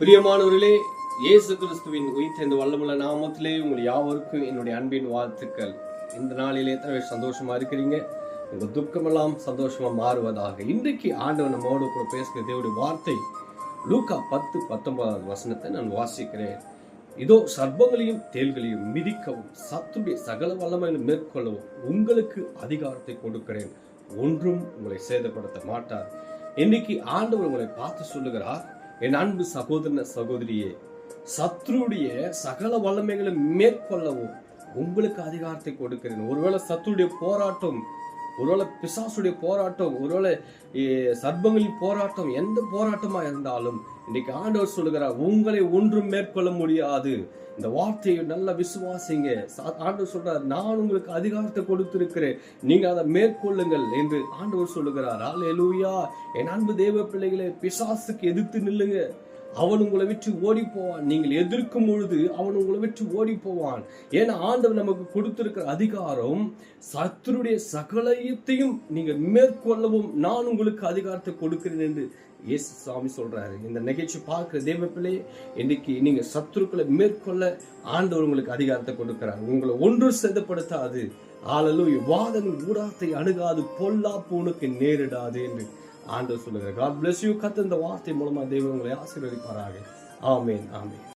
பிரியமானவர்களே இயேசு கிறிஸ்துவின் உயிர்த்த இந்த வல்லமுள்ள நாமத்திலே உங்கள் யாவருக்கும் என்னுடைய அன்பின் வாழ்த்துக்கள். இந்த நாளிலே எத்தனை சந்தோஷமா இருக்கிறீங்க? உங்க துக்கமெல்லாம் சந்தோஷமா மாறுவதாக. இன்றைக்கு ஆண்டவன் நம்மோடு கூட பேசுகிற தேவடைய வார்த்தை லூக்கா பத்து பத்தொன்பதாவது வசனத்தை நான் வாசிக்கிறேன். இதோ சர்ப்பங்களையும் தேள்களையும் மிதிக்கவும் சத்துடைய சகல வல்லமையிலும் மேற்கொள்ளவும் உங்களுக்கு அதிகாரத்தை கொடுக்கிறேன். ஒன்றும் உங்களை சேதப்படுத்த மாட்டார். இன்னைக்கு ஆண்டவர் உங்களை பார்த்து சொல்லுகிறார் என் அன்பு சகோதரன சகோதரியே சத்ருடைய சகல வல்லமைகளை மேற்கொள்ளவும் உங்களுக்கு அதிகாரத்தை கொடுக்கிறேன். ஒருவேளை சத்துருடைய போராட்டம் ஒருவேளை பிசாசுடைய போராட்டம் ஒருவேளை சர்ப்பங்களின் போராட்டம் எந்த போராட்டமா இருந்தாலும் இன்னைக்கு ஆண்டவர் சொல்லுகிறார் உங்களை ஒன்றும் மேற்கொள்ள முடியாது. இந்த வார்த்தையை நல்லா விசுவாசிங்க. சா- ஆண்டவர் சொல்றார் நான் உங்களுக்கு அதிகாரத்தை கொடுத்திருக்கிறேன். நீங்க அதை மேற்கொள்ளுங்கள் என்று ஆண்டவர் சொல்லுகிறார். அல்லேலூயா என் அன்பு தேவ பிள்ளைகளை பிசாசுக்கு எதிர்த்து நில்லுங்க. அவன் உங்களை விட்டு ஓடி போவான் நீங்கள் எதிர்க்கும் பொழுது அவன் உங்களை விட்டு ஓடி போவான் ஏன்னா ஆண்டவர் நமக்கு கொடுத்திருக்கிற அதிகாரம் சத்துருடைய சகலயத்தையும் நீங்க மேற்கொள்ளவும் நான் உங்களுக்கு அதிகாரத்தை கொடுக்கிறேன் என்று இயேசு சாமி சொல்றாரு. இந்த நிகழ்ச்சி பார்க்குற தேவ பிள்ளையே இன்னைக்கு நீங்க சத்துருக்களை மேற்கொள்ள ஆண்டவர் உங்களுக்கு அதிகாரத்தை கொடுக்கிறார். உங்களை ஒன்று சேதப்படுத்தாது. ஆளலும் வாதன் ஊடாத்தை அணுகாது. பொல்லாப்பு உனக்கு நேரிடாது என்று ஆண்டு சொல்லுகிறார். காட் பிளஸ் யூ கத்த இந்த வார்த்தை மூலமா தெய்வங்களை உங்களை ஆசீர்வதிப்பாராக. ஆமேன் ஆமேன்.